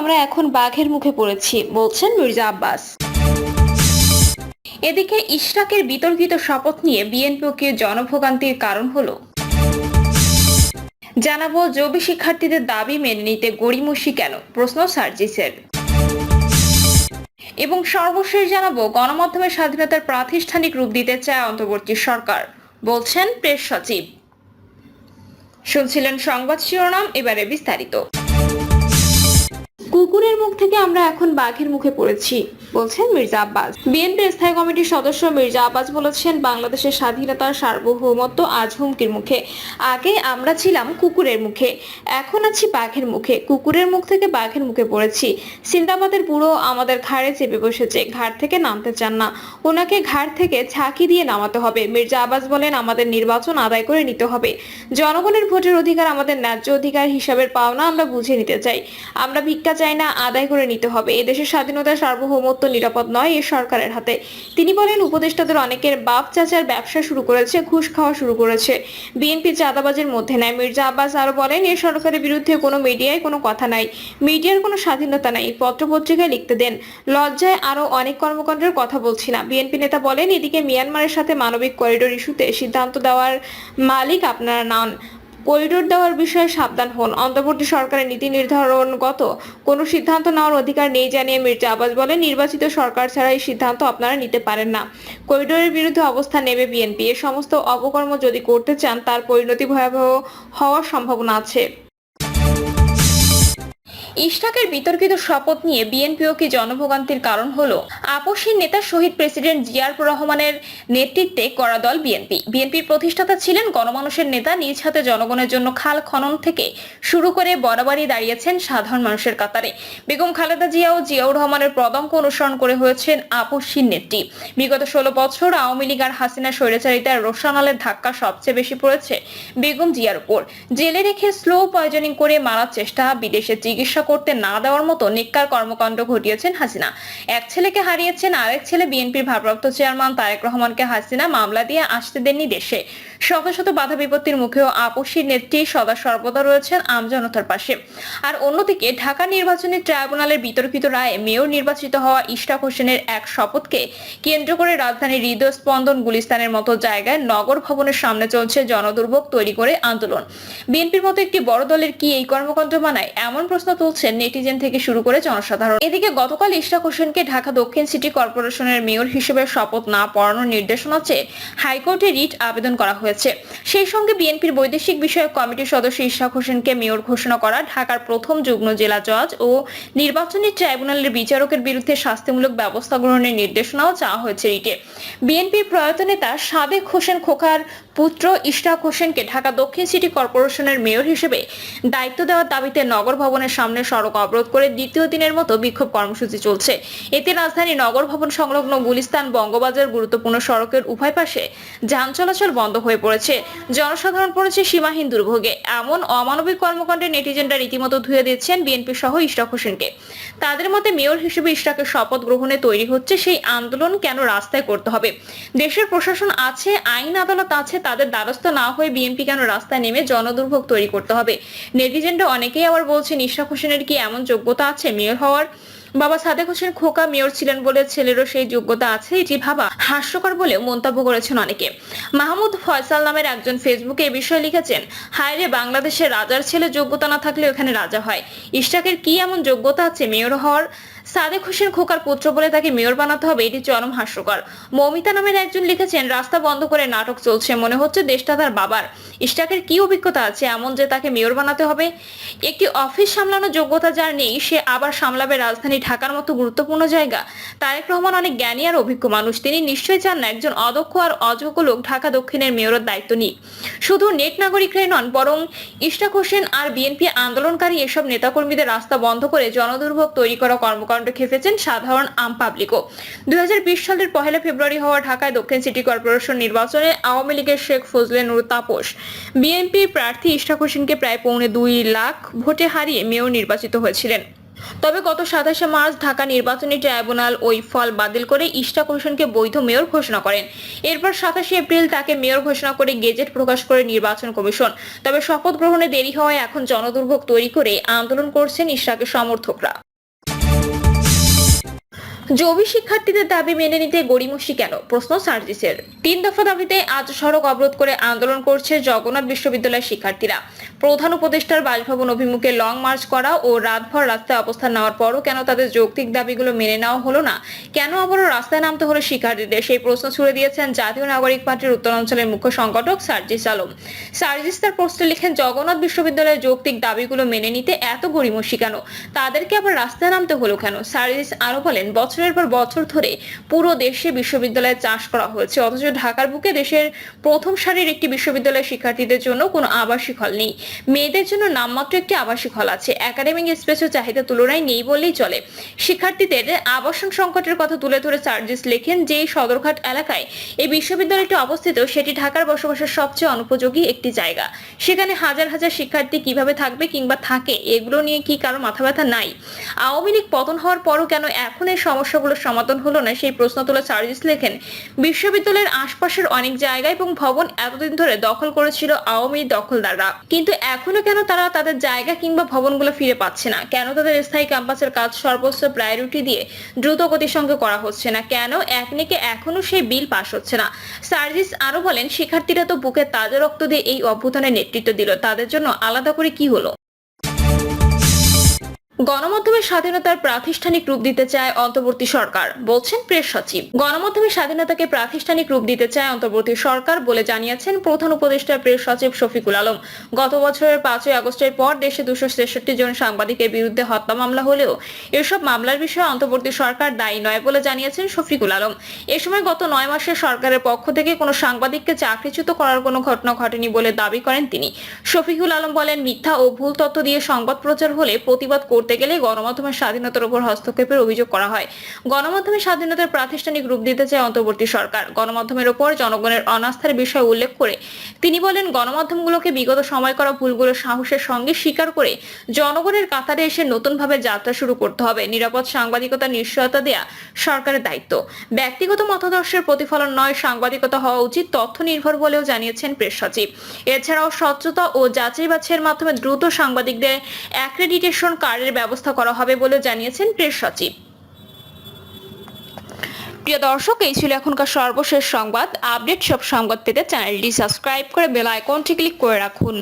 আমরা এখন বাঘের মুখে পড়েছি, বলছেন মির্জা আব্বাস। এদিকে ইশরাকের বিতর্কিত শপথ নিয়ে বিএনপিকে জনভোগান্তির কারণ হলো, জানাব জবি শিক্ষার্থীদের দাবি মেনে নিতে গড়িমসি কেন? প্রশ্ন সার্জিসের। এবং সর্বশেষ জানাব, গণমাধ্যমের স্বাধীনতার প্রাতিষ্ঠানিক রূপ দিতে চায় অন্তর্বর্তী সরকার, বলছেন প্রেস সচিব। শুনছিলেন সংবাদ শিরোনাম, এবারে বিস্তারিত। কুকুরের মুখ থেকে আমরা এখন বাঘের মুখে পড়েছি। বলছেন মির্জা আব্বাস। বিএনপির স্থায়ী কমিটির সদস্য মির্জা আব্বাস বলেছেন, বাংলাদেশের স্বাধীনতার সার্বভৌমত্ব আজ হুমকির মুখে। আগে আমরা ছিলাম কুকুরের মুখে, এখন আছি বাঘের মুখে। কুকুরের মুখ থেকে বাঘের মুখে পড়েছি। সিন্দাবাদের বুড়ো আমাদের ঘাড়ে চেপে বসেছে, ঘাড় থেকে নামতে চান না। ওনাকে ঘাড় থেকে ঝাঁকি দিয়ে নামাতে হবে। মির্জা আব্বাস বলেন, আমাদের নির্বাচন আদায় করে নিতে হবে। জনগণের ভোটের অধিকার আমাদের ন্যায্য অধিকার হিসাবের পাওনা আমরা বুঝে নিতে চাই। আমরা ভিক্ষা চাই না, আদায় করে নিতে হবে। এদেশের স্বাধীনতার সার্বভৌমত্ব নিরাপদ নয় এ সরকারের হাতে। তিনি বলেন, উপদেষ্টাদের অনেকের বাপ চাচার ব্যবসা শুরু করেছে, ঘুষ খাওয়া শুরু করেছে। বিএনপি চাঁদাবাজের মধ্যে নেয় মির্জা আব্বাস আরও বলেন, এ সরকারের বিরুদ্ধে কোনো মিডিয়ায় কোনো কথা নাই। মিডিয়ার কোনো স্বাধীনতা নাই পত্রপত্রিকায় লিখতে দেন। লজ্জায় আরও অনেক কর্মকাণ্ডের কথা বলছি না। বিএনপি নেতা বলেন, এদিকে মিয়ানমারের সাথে মানবিক করিডোর ইস্যুতে সিদ্ধান্ত দেওয়ার মালিক আপনারা নন। করিডোর দেওয়ার বিষয়ে সাবধান হন। অন্তর্বর্তী সরকারের নীতি নির্ধারণগত কোনো সিদ্ধান্ত নেওয়ার অধিকার নেই জানিয়ে মির্জা আবাস বলেন, নির্বাচিত সরকার ছাড়া এই সিদ্ধান্ত আপনারা নিতে পারেন না। করিডোরের বিরুদ্ধে অবস্থা নেবে বিএনপি। এ সমস্ত অপকর্ম যদি করতে চান, তার পরিণতি ভয়াবহ হওয়ার সম্ভাবনা আছে। ইশরাকের বিতর্কিত শপথ নিয়ে বিএনপিও কি জনভোগান্তির কারণ হলো? আপসীর নেতা শহীদ প্রেসিডেন্ট জিয়ার রহমানের নেতৃত্বে করা দল বিএনপি। বিএনপির প্রতিষ্ঠাতা ছিলেন গণমানুষের নেতা, নিজ হাতে জনগণের জন্য খাল খনন থেকে শুরু করে বরাবরই দাঁড়িয়েছেন সাধারণ মানুষের কাতারে। বেগম খালেদা জিয়া ও জিয়াউর রহমানের পদঙ্ক অনুসরণ করে হয়েছেন আপসীর নেত্রী। বিগত ষোলো বছর আওয়ামী লীগ আর হাসিনা স্বৈরাচারিতার রোশানালের ধাক্কা সবচেয়ে বেশি পড়েছে বেগম জিয়ার উপর। জেলে রেখে স্লো পয়জনিং করে মারার চেষ্টা, বিদেশে চিকিৎসা করতে না দেওয়ার মতো নিকার কর্মকাণ্ড ঘটিয়েছেন হাসিনা। এক ছেলেকে হারিয়েছেন আরেক ছেলে বিএনপির ভারপ্রাপ্ত চেয়ারম্যান তারেক রহমানকে হাসিনা মামলা দিয়ে আসতে দেননি দেশে। শত শত বাধা বিপত্তির মুখেও আপসীর নেত্রী সদা সর্বদা রয়েছেন আমজনতার পাশে। আর অন্যদিকে ঢাকা নির্বাচনী ট্রাইব্যুনালের বিতর্কিত রায়ে মেয়র নির্বাচিত হওয়া ইশরাক হোসেনের এক শপথকে কেন্দ্র করে রাজধানীর হৃদয় স্পন্দন গুলিস্তানের মতো জায়গায় নগর ভবনের সামনে চলছে জনদুর্ভোগ তৈরি করে আন্দোলন। বিএনপির মতো একটি বড় দলের কি এই কর্মকাণ্ড মানায়? এমন প্রশ্ন তুলছেন নেটিজেন থেকে শুরু করে জনসাধারণ। এদিকে গতকাল ইশরাক হোসেনকে ঢাকা দক্ষিণ সিটি কর্পোরেশনের মেয়র হিসেবে শপথ না পড়ানোর নির্দেশনা চেয়ে হাইকোর্টে রিট আবেদন করা হয়েছে। সেই সঙ্গে বিএনপির বৈদেশিক বিষয়ক কমিটির সদস্য ইশাক হোসেনকে মেয়র ঘোষণা করা, ঢাকার প্রথম যুগ্ম জেলা জজ ও নির্বাচনী ট্রাইব্যুনালের বিচারকের বিরুদ্ধে শাস্তিমূলক ব্যবস্থা গ্রহণের নির্দেশনাও চাওয়া হয়েছে রিটে। বিএনপির প্রয়াত নেতা সাবেক হোসেন খোকার পুত্র ইশরাক হোসেনকে ঢাকা দক্ষিণ সিটি কর্পোরেশনের মেয়র হিসেবে দায়িত্ব দেওয়ার দাবিতে নগর ভবনের সামনে সড়ক অবরোধ করে দ্বিতীয় দিনের মতো বিক্ষোভ কর্মসূচি চলছে। এতে রাজধানী নগর ভবন সংলগ্ন গুলিস্তান বঙ্গবাজার গুরুত্বপূর্ণ সড়কের উভয় পাশে যান চলাচল বন্ধ হয়ে পড়েছে। জনসাধারণ পড়েছে সীমাহীন দুর্ভোগে। এমন অমানবিক কর্মকাণ্ডে নেটিজেনরা রীতিমতো ধুয়ে দিচ্ছেন বিএনপি সহ ইশরাক হোসেনকে। তাদের মতে মেয়র হিসেবে ইশরাকের শপথ গ্রহণে তৈরি হচ্ছে সেই আন্দোলন কেন রাস্তায় করতে হবে? দেশের প্রশাসন আছে, আইন আদালত আছে তাদের দ্বারস্থ না হয়ে বিএনপি কেন রাস্তায় নেমে জনদুর্ভোগ তৈরি করতে হবে? নেটিজেনরা অনেকেই আবার বলছেন, ইশরাক হোসেনের কি এমন যোগ্যতা আছে? মেয়র হওয়ার বাবা সাদেক হোসেন খোকা মেয়র ছিলেন বলে ছেলেরও সেই যোগ্যতা আছে, এটি ভাবা হাস্যকর বলেও মন্তব্য করেছেন অনেকে। মাহমুদ ফয়সাল নামের একজন ফেসবুকে এ বিষয়ে লিখেছেন হায় রে বাংলাদেশের রাজার ছেলে যোগ্যতা না থাকলে ওখানে রাজা হয়। ইশরাকের কি এমন যোগ্যতা আছে? মেয়র হওয়ার সাদেক হোসেন খোকার পুত্র বলে তাকে মেয়র বানাতে হবে, এটি চরম হাস্যকর। মৌমিতা নামের একজন লিখেছেন, রাস্তা বন্ধ করে নাটক চলছে, মনে হচ্ছে দেশটা তার বাবার। ইস্টাকের কি অভিজ্ঞতা আছে এমন যে তাকে মেয়র বানাতে হবে? একটি অফিস সামলানোর যোগ্যতা যার নেই, সে আবার সামলাবে রাজধানী ঢাকার মতো গুরুত্বপূর্ণ জায়গা? তারেক রহমান অনেক জ্ঞানী আর অভিজ্ঞ মানুষ। তিনি নিশ্চয়ই চান না একজন অদক্ষ আর অযোগ্য লোক ঢাকা দক্ষিণের মেয়রের দায়িত্ব নিক। শুধু নেট নাগরিকরাই নন, বরং ইশরাক হোসেন আর বিএনপি আন্দোলনকারী এসব নেতাকর্মীদের রাস্তা বন্ধ করে জনদুর্ভোগ তৈরি করা কর্মকাণ্ড খেপেছেন সাধারণ আম পাবলিকও। দুই হাজার বিশ সালের পহেলা ফেব্রুয়ারি হওয়া ঢাকায় দক্ষিণ সিটি কর্পোরেশন নির্বাচনে আওয়ামী লীগের শেখ ফজলে নুর তাপস। বিএনপি প্রার্থী ইশরাক হোসেনকে প্রায় পৌনে দুই লাখ ভোটে হারিয়ে মেয়র নির্বাচিত হয়েছিলেন। তবে গত সাতাশে মার্চ ঢাকা নির্বাচনী ট্রাইব্যুনাল ওই ফল বাতিল করে ইশরাক হোসেনকে বৈধ মেয়র ঘোষণা করেন। এরপর সাতাশে এপ্রিল তাকে মেয়র ঘোষণা করে গেজেট প্রকাশ করে নির্বাচন কমিশন। তবে শপথ গ্রহণে দেরি হওয়ায় এখন জনদুর্ভোগ তৈরি করে আন্দোলন করছেন ইশরাকের সমর্থকরা। জবি শিক্ষার্থীদের দাবি মেনে নিতে গড়িমসি কেন? প্রশ্ন সার্জিসের। তিন দফা দাবিতে আজ সড়ক অবরোধ করে আন্দোলন করছে জগন্নাথ বিশ্ববিদ্যালয়ের শিক্ষার্থীরা। প্রধান উপদেষ্টার বাসভবন অভিমুখে লং মার্চ করা ও রাতভর রাস্তায় অবস্থান নেওয়ার পরও কেন তাদের যৌক্তিক দাবিগুলো মেনে নেওয়া হলো না? কেন আবারও রাস্তায় নামতে হলো শিক্ষার্থীদের? সেই প্রশ্ন ছুড়ে দিয়েছেন জাতীয় নাগরিক পার্টির উত্তরাঞ্চলের মুখ্য সংগঠক সার্জিস আলম। সার্জিস তার পোস্টে লিখেন, জগন্নাথ বিশ্ববিদ্যালয়ের যৌক্তিক দাবিগুলো মেনে নিতে এত গড়িমসি কেন? তাদেরকে আবার রাস্তায় নামতে হলো কেন? সার্জিস আরও বলেন বছরের পর বছর ধরে পুরো দেশে বিশ্ববিদ্যালয়ে চাষ করা হয়েছে। অথচ ঢাকার বুকে দেশের প্রথম সারির একটি বিশ্ববিদ্যালয়ের শিক্ষার্থীদের জন্য কোনো আবাসিক হল নেই। মেয়েদের জন্য নামমাত্র একটি আবাসিক হল আছে। একাডেমিক স্পেস ও চাহিদা তুলনায় নেই বললেই চলে। শিক্ষার্থীদের আবাসন সংকটের কথা তুলে ধরে সার্জিস লেখেন যে সদরঘাট এলাকায় এই বিশ্ববিদ্যালয়টি অবস্থিত, সেটি ঢাকার বসবাসের সবচেয়ে অনুপযোগী একটি জায়গা। সেখানে হাজার হাজার শিক্ষার্থী কীভাবে থাকবে কিংবা থাকে, এগুলো নিয়ে কি কারও মাথা ব্যথা নাই? আওয়ামী লীগ পতন হওয়ার পরও কেন এখন এই সমস্যাগুলোর সমাধান হলো না, সেই প্রশ্ন তুলে সার্জিস লেখেন, বিশ্ববিদ্যালয়ের আশপাশের অনেক জায়গা এবং ভবন এতদিন ধরে দখল করেছিল আওয়ামী দখলদাররা। কিন্তু এখনও কেন তারা তাদের জায়গা কিংবা ভবনগুলো ফিরে পাচ্ছে না? কেন তাদের স্থায়ী ক্যাম্পাসের কাজ সর্বোচ্চ প্রায়োরিটি দিয়ে দ্রুত গতির সঙ্গে করা হচ্ছে না? কেন একনিকে এখনও সেই বিল পাস হচ্ছে না? সার্জিস আরও বলেন, শিক্ষার্থীরা তো বুকে তাজা রক্ত দিয়ে এই অভ্যুত্থানের নেতৃত্ব দিল। তাদের জন্য আলাদা করে কি হলো? গণমাধ্যমের স্বাধীনতার প্রাতিষ্ঠানিক রূপ দিতে চায় অন্তর্বর্তী সরকার, বলছেন প্রেস সচিব। গণমাধ্যমের স্বাধীনতাকে প্রাতিষ্ঠানিক রূপ দিতে চায় অন্তর্বর্তী সরকার বলে জানিয়েছেন প্রধান উপদেষ্টা প্রেস সচিব শফিকুল আলম। গত বছরের পাঁচই আগস্টের পর দেশে দুশো ছেষট্টি জন সাংবাদিকের বিরুদ্ধে হত্যা মামলা হলেও এসব মামলার বিষয়ে অন্তর্বর্তী সরকার দায়ী নয় বলে জানিয়েছেন শফিকুল আলম। এ সময় গত নয় মাসে সরকারের পক্ষ থেকে কোনো সাংবাদিককে চাকরিচ্যুত করার কোনো ঘটনা ঘটেনি বলে দাবি করেন তিনি। শফিকুল আলম বলেন, মিথ্যা ও ভুল তথ্য দিয়ে সংবাদ প্রচার হলে প্রতিবাদ করতে গেলে গণমাধ্যমের স্বাধীনতার উপর হস্তক্ষেপের অভিযোগ করা হয়। গণমাধ্যমের স্বাধীনতার প্রাতিষ্ঠানিক রূপ দিতে চায় অন্তর্বর্তী সরকার। গণমাধ্যমের উপর জনগণের অনাস্থার বিষয় উল্লেখ করে তিনি বলেন, গণমাধ্যমগুলোকে বিগত সময় করা ভুলগুলো সাহসের সঙ্গে স্বীকার করে জনগণের কাতারে এসে নতুনভাবে যাত্রা শুরু করতে হবে। নিরাপদ সাংবাদিকতার নিশ্চয়তা দেয়া সরকারের দায়িত্ব। ব্যক্তিগত মতাদর্শের প্রতিফলন নয়, সাংবাদিকতা হওয়া উচিত, তথ্য নির্ভর বলেও জানিয়েছেন প্রেস সচিব। এছাড়াও স্বচ্ছতা ও যাচাই বাছাইয়ের মাধ্যমে দ্রুত সাংবাদিকদের অ্যাক্রেডিটেশন কার্ডের ব্যবস্থা করা হবে বলে জানিয়েছেন প্রেস সচিব। প্রিয় দর্শক, এই ছিল এখনকার সর্বশেষ সংবাদ। আপডেট সব সংবাদ পেতে চ্যানেলটি সাবস্ক্রাইব করে বেল আইকনটি ক্লিক করে রাখুন।